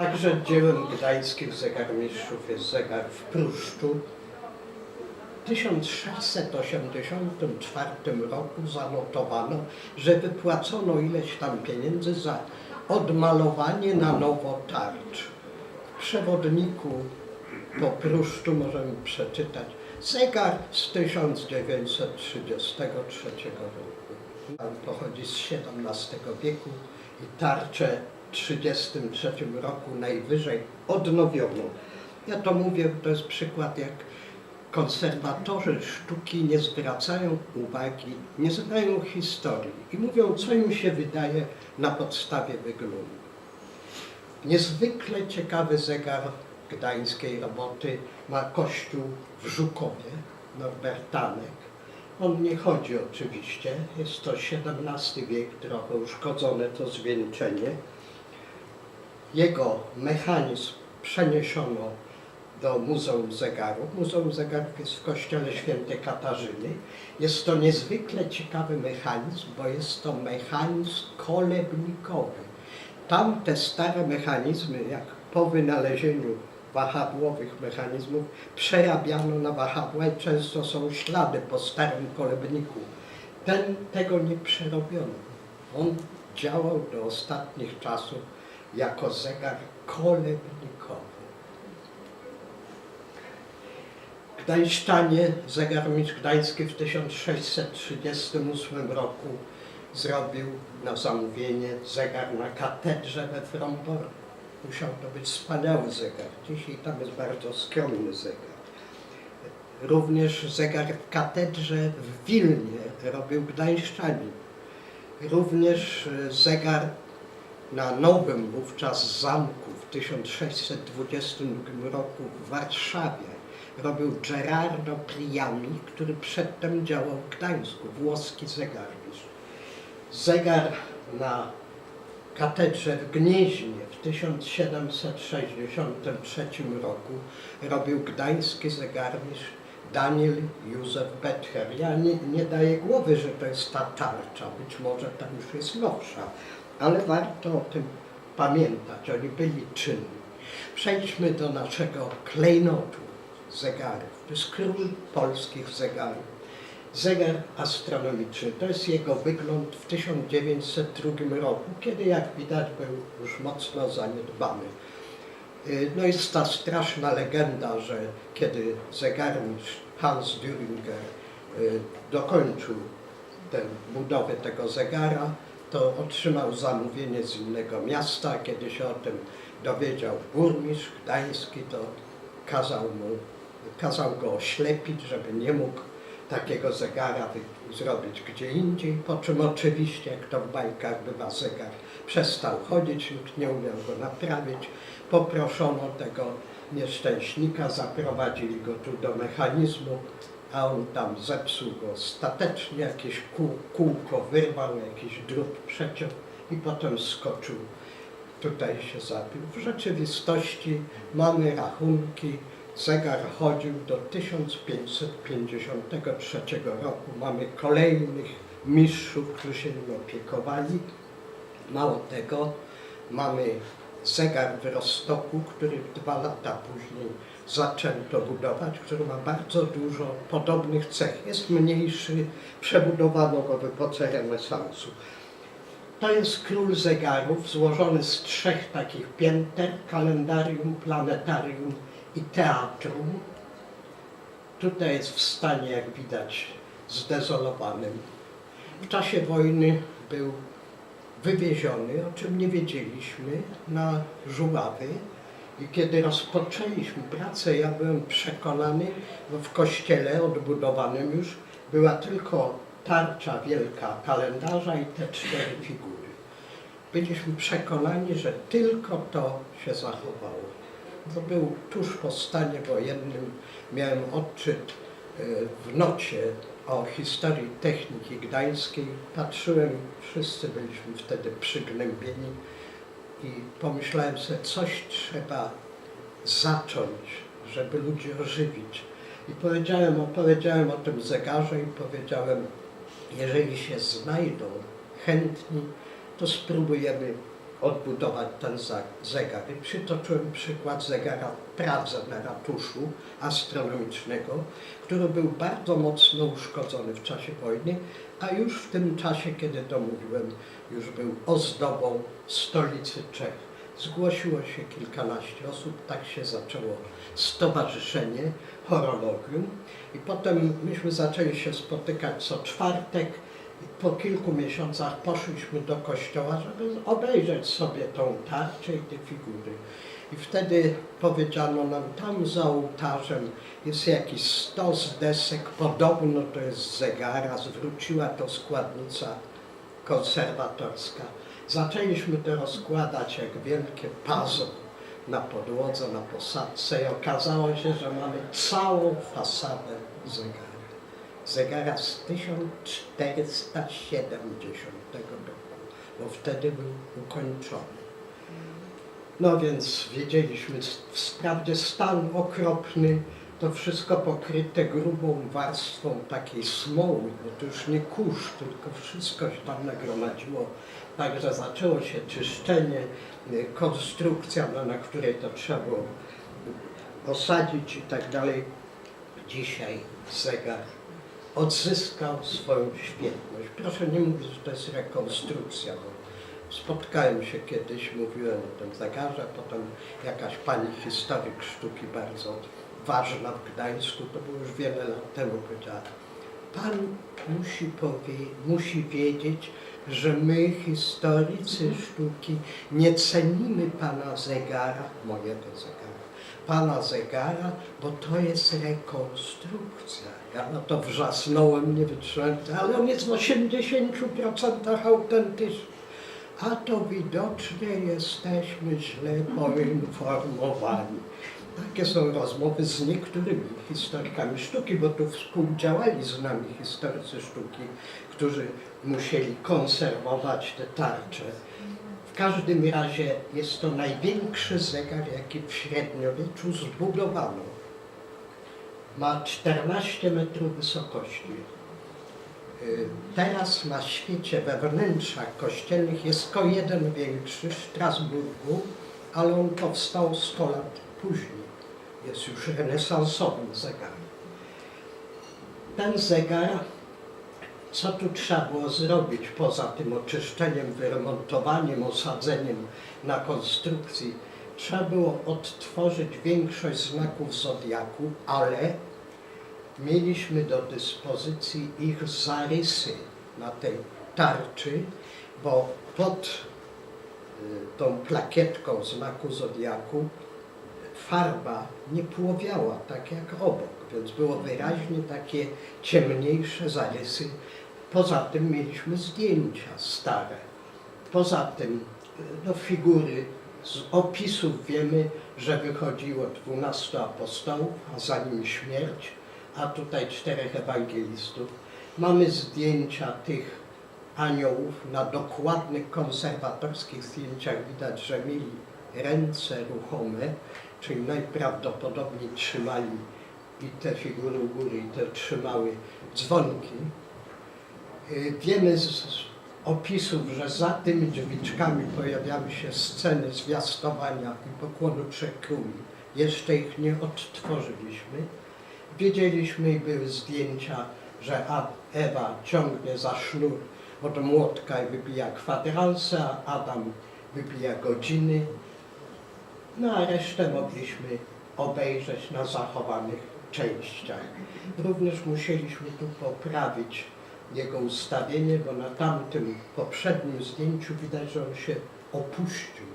Także dziełem gdańskich zegarmistrzów jest zegar w Pruszczu. W 1684 roku zanotowano, że wypłacono ileś tam pieniędzy za odmalowanie na nowo tarcz. W przewodniku po Pruszczu możemy przeczytać zegar z 1933 roku. Pochodzi z XVII wieku i tarczę w 1933 roku najwyżej odnowiono. Ja to mówię, to jest przykład jak konserwatorzy sztuki nie zwracają uwagi, nie znają historii i mówią, co im się wydaje na podstawie wyglądu. Niezwykle ciekawy zegar gdańskiej roboty ma kościół w Żukowie, Norbertanek. On nie chodzi oczywiście, jest to XVII wiek, trochę uszkodzone to zwieńczenie. Jego mechanizm przeniesiono do Muzeum Zegarów. Muzeum Zegarów jest w kościele świętej Katarzyny. Jest to niezwykle ciekawy mechanizm, bo jest to mechanizm kolewnikowy. Tam te stare mechanizmy, jak po wynalezieniu wahadłowych mechanizmów, przerabiano na wahadła i często są ślady po starym kolebniku. Ten, tego nie przerobiono. On działał do ostatnich czasów jako zegar kolewnikowy. Gdańszczanie, zegarmistrz gdański w 1638 roku zrobił na zamówienie zegar na katedrze we Fromborku. Musiał to być wspaniały zegar. Dzisiaj tam jest bardzo skromny zegar. Również zegar w katedrze w Wilnie robił gdańszczanin. Również zegar na nowym wówczas zamku w 1622 roku w Warszawie robił Gerardo Priami, który przedtem działał w Gdańsku, włoski zegarmistrz. Zegar na katedrze w Gnieźnie w 1763 roku robił gdański zegarmistrz Daniel Józef Betcher. Ja nie, nie daję głowy, że to jest ta tarcza, być może ta już jest nowsza, ale warto o tym pamiętać, oni byli czynni. Przejdźmy do naszego klejnotu zegarów. To jest król polskich zegarów. Zegar astronomiczny, to jest jego wygląd w 1902 roku, kiedy jak widać był już mocno zaniedbany. Y, No jest ta straszna legenda, że kiedy zegarmistrz Hans Düringer y, dokończył tę budowę tego zegara, to otrzymał zamówienie z innego miasta. Kiedy się o tym dowiedział burmistrz gdański, to kazał, mu, kazał go oślepić, żeby nie mógł takiego zegara zrobić gdzie indziej, po czym oczywiście, jak to w bajkach bywa, zegar przestał chodzić, nikt nie umiał go naprawić. Poproszono tego nieszczęśnika, zaprowadzili go tu do mechanizmu, a on tam zepsuł go statecznie, jakieś kół, kółko wyrwał, jakiś drut przeciął i potem skoczył. Tutaj się zabił. W rzeczywistości mamy rachunki, zegar chodził do 1553 roku. Mamy kolejnych mistrzów, którzy się nim opiekowali. Mało tego, mamy zegar w Rostoku, który dwa lata później zaczęto budować, który ma bardzo dużo podobnych cech. Jest mniejszy, przebudowano go w epoce renesansu. To jest król zegarów złożony z trzech takich pięter, kalendarium, planetarium i teatrum. Tutaj jest w stanie, jak widać, zdezolowanym. W czasie wojny był wywieziony, o czym nie wiedzieliśmy, na Żuławy. I kiedy rozpoczęliśmy pracę, ja byłem przekonany, bo w kościele odbudowanym już była tylko tarcza wielka kalendarza i te cztery figury. Byliśmy przekonani, że tylko to się zachowało. To był tuż po stanie wojennym, miałem odczyt e, w nocie o historii techniki gdańskiej. Patrzyłem, wszyscy byliśmy wtedy przygnębieni i pomyślałem sobie, coś trzeba zacząć, żeby ludzi ożywić. I powiedziałem, opowiedziałem o tym zegarze i powiedziałem, jeżeli się znajdą chętni, to spróbujemy odbudować ten zegar. I przytoczyłem przykład zegara w Pradze na ratuszu astronomicznego, który był bardzo mocno uszkodzony w czasie wojny, a już w tym czasie, kiedy to mówiłem, już był ozdobą stolicy Czech. Zgłosiło się kilkanaście osób, tak się zaczęło stowarzyszenie Horologium i potem myśmy zaczęli się spotykać co czwartek po kilku miesiącach poszliśmy do kościoła, żeby obejrzeć sobie tą tarczę i te figury. I wtedy powiedziano nam, tam za ołtarzem jest jakiś stos desek, podobno to jest zegara, zwróciła to składnica konserwatorska. Zaczęliśmy to rozkładać jak wielkie puzzle na podłodze, na posadzce i okazało się, że mamy całą fasadę zegara. Zegara z 1470 roku, bo wtedy był ukończony. No więc wiedzieliśmy, wprawdzie stan okropny, to wszystko pokryte grubą warstwą takiej smoły, bo to już nie kurz, tylko wszystko się tam nagromadziło. Także zaczęło się czyszczenie, y, konstrukcja, no, na której to trzeba było posadzić i tak dalej. Dzisiaj zegar odzyskał swoją świetność. Proszę nie mówić, że to jest rekonstrukcja, bo spotkałem się kiedyś, mówiłem o tym zegarze, potem jakaś pani historyk sztuki bardzo ważna w Gdańsku, to było już wiele lat temu, powiedziała, pan musi, powie, musi wiedzieć, że my, historycy sztuki, nie cenimy pana zegara, mojego zegara, pana zegara, bo to jest rekonstrukcja. Ja na to wrzasnąłem, nie wytrzymałem, ale on jest w 80% autentyczny. A to widocznie jesteśmy źle poinformowani. Takie są rozmowy z niektórymi historykami sztuki, bo tu współdziałali z nami historycy sztuki, którzy musieli konserwować te tarcze. W każdym razie jest to największy zegar, jaki w średniowieczu zbudowano. Ma 14 metrów wysokości. Y, Teraz na świecie we wnętrzach kościelnych jest tylko jeden większy w Strasburgu, ale on powstał 100 lat później. Jest już renesansowym zegarem. Ten zegar, co tu trzeba było zrobić poza tym oczyszczeniem, wyremontowaniem, osadzeniem na konstrukcji? Trzeba było odtworzyć większość znaków zodiaku, ale mieliśmy do dyspozycji ich zarysy na tej tarczy, bo pod y, tą plakietką znaku zodiaku farba nie płowiała tak jak obok, więc było wyraźnie takie ciemniejsze zarysy. Poza tym mieliśmy zdjęcia stare. Poza tym y, no, figury z opisów wiemy, że wychodziło dwunastu apostołów, a za nimi śmierć, a tutaj czterech ewangelistów. Mamy zdjęcia tych aniołów. Na dokładnych konserwatorskich zdjęciach widać, że mieli ręce ruchome, czyli najprawdopodobniej trzymali i te figury u góry, i te trzymały dzwonki. Y, Wiemy z opisów, że za tymi drzwiczkami pojawiały się sceny zwiastowania i pokłonu trzech. Jeszcze ich nie odtworzyliśmy. Wiedzieliśmy i były zdjęcia, że Ewa ciągnie za sznur od młotka i wybija kwadranse, a Adam wybija godziny. No a resztę mogliśmy obejrzeć na zachowanych częściach. Również musieliśmy tu poprawić jego ustawienie, bo na tamtym poprzednim zdjęciu widać, że on się opuścił.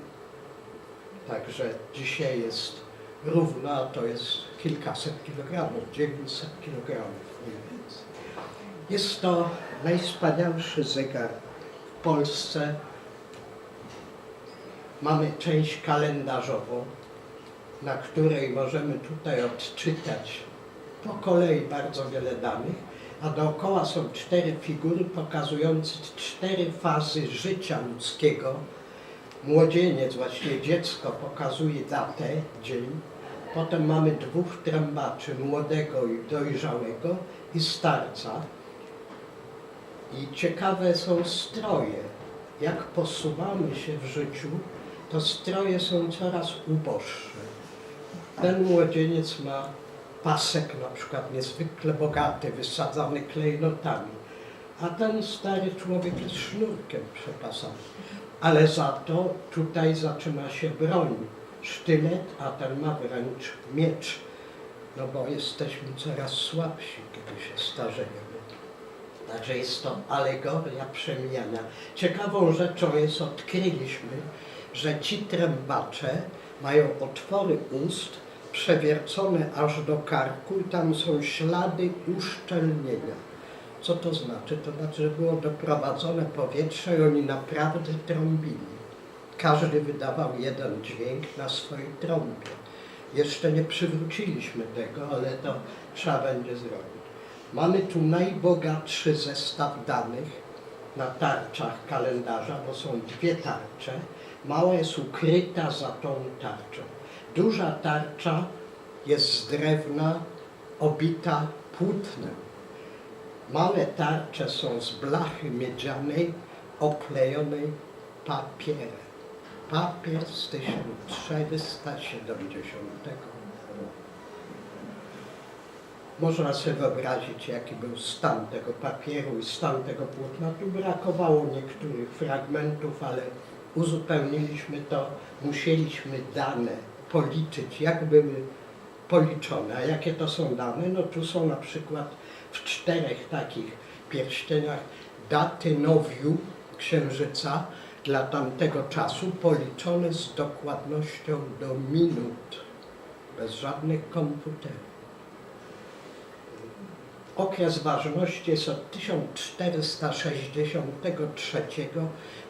Także dzisiaj jest równo, a to jest kilkaset kilogramów, 900 kilogramów mniej więcej. Jest to najwspanialszy zegar w Polsce. Mamy część kalendarzową, na której możemy tutaj odczytać po kolei bardzo wiele danych, a dookoła są cztery figury pokazujące cztery fazy życia ludzkiego. Młodzieniec, właściwie dziecko pokazuje datę, dzień. Potem mamy dwóch trębaczy, młodego i dojrzałego i starca. I ciekawe są stroje. jak posuwamy się w życiu, to stroje są coraz uboższe. Ten młodzieniec ma pasek na przykład niezwykle bogaty, wysadzany klejnotami, a ten stary człowiek jest sznurkiem przepasany. Ale za to tutaj zaczyna się broń, sztylet, a ten ma wręcz miecz, no bo jesteśmy coraz słabsi, kiedy się starzejemy. Także jest to alegoria przemijania. Ciekawą rzeczą jest, odkryliśmy, że ci trębacze mają otwory ust przewiercone aż do karku i tam są ślady uszczelnienia. Co to znaczy? To znaczy, że było doprowadzone powietrze i oni naprawdę trąbili. Każdy wydawał jeden dźwięk na swojej trąbie. Jeszcze nie przywróciliśmy tego, ale to trzeba będzie zrobić. Mamy tu najbogatszy zestaw danych na tarczach kalendarza, bo są dwie tarcze. Mała jest ukryta za tą tarczą. Duża tarcza jest z drewna obita płótnem. Małe tarcze są z blachy miedzianej oklejonej papierem. Papier z 1370 roku. Można sobie wyobrazić, jaki był stan tego papieru i stan tego płótna. Tu brakowało niektórych fragmentów, ale uzupełniliśmy to. Musieliśmy dane policzyć, jak były policzone. A jakie to są dane? No tu są na przykład w czterech takich pierścieniach daty nowiu księżyca dla tamtego czasu policzone z dokładnością do minut, bez żadnych komputerów. Okres ważności jest od 1463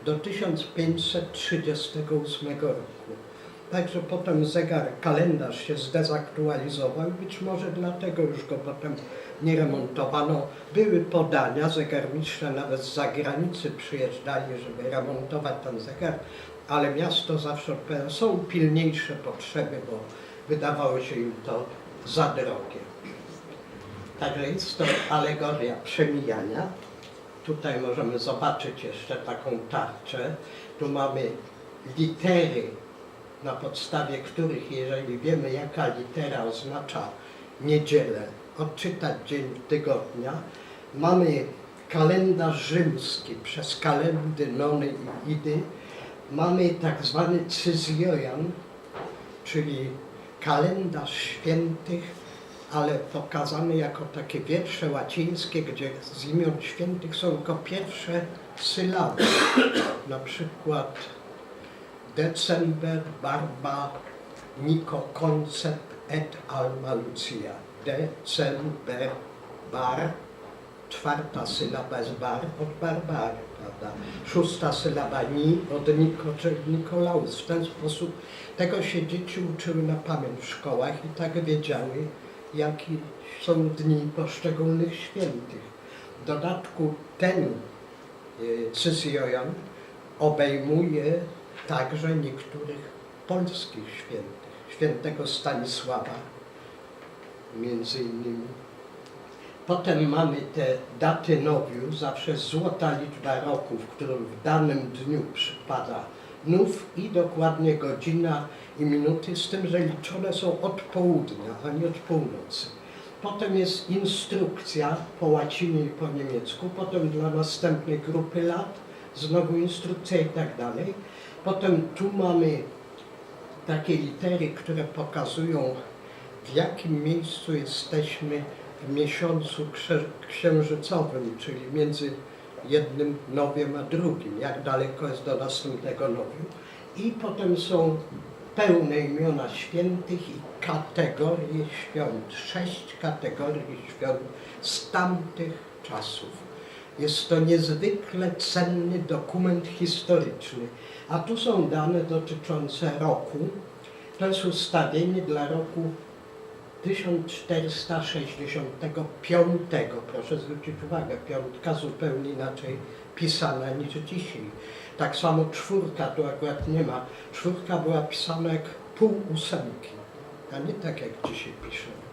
do 1538 roku. Także potem zegar, kalendarz się zdezaktualizował, być może dlatego już go potem nie remontowano. Były podania, zegarmistrze nawet z zagranicy przyjeżdżali, żeby remontować ten zegar, ale miasto zawsze odpowiadało, są pilniejsze potrzeby, bo wydawało się im to za drogie. Także jest to alegoria przemijania. Tutaj możemy zobaczyć jeszcze taką tarczę. Tu mamy litery, na podstawie których, jeżeli wiemy, jaka litera oznacza niedzielę, odczytać dzień tygodnia. Mamy kalendarz rzymski przez kalendy, nony i idy. Mamy tak zwany cyzjojan, czyli kalendarz świętych, ale pokazany jako takie wiersze łacińskie, gdzie z imion świętych są tylko pierwsze sylaby. Na przykład December, Barba, Nico Concep et Alma Lucia. December, Bar, czwarta sylaba jest Bar od Barbary, prawda? Szósta sylaba Ni od Niko, czyli Nikolaus. W ten sposób tego się dzieci uczyły na pamięć w szkołach i tak wiedziały, jakie są dni poszczególnych świętych. W dodatku ten y, Cyzjojan obejmuje także niektórych polskich świętych. Świętego Stanisława między innymi. Potem mamy te daty nowiu, zawsze złota liczba roku, w którym w danym dniu przypada nów i dokładnie godzina i minuty, z tym, że liczone są od południa, a nie od północy. Potem jest instrukcja po łacinie i po niemiecku, potem dla następnej grupy lat znowu instrukcja i tak dalej. Potem tu mamy takie litery, które pokazują w jakim miejscu jesteśmy w miesiącu księżycowym, czyli między jednym nowiem a drugim, jak daleko jest do następnego nowiu. I potem są pełne imiona świętych i kategorie świąt. Sześć kategorii świąt z tamtych czasów. Jest to niezwykle cenny dokument historyczny. A tu są dane dotyczące roku. To jest ustawienie dla roku 1465. Proszę zwrócić uwagę, piątka zupełnie inaczej pisana niż dzisiaj. Tak samo czwórka, tu akurat nie ma. Czwórka była pisana jak pół ósemki, a nie tak jak dzisiaj piszemy.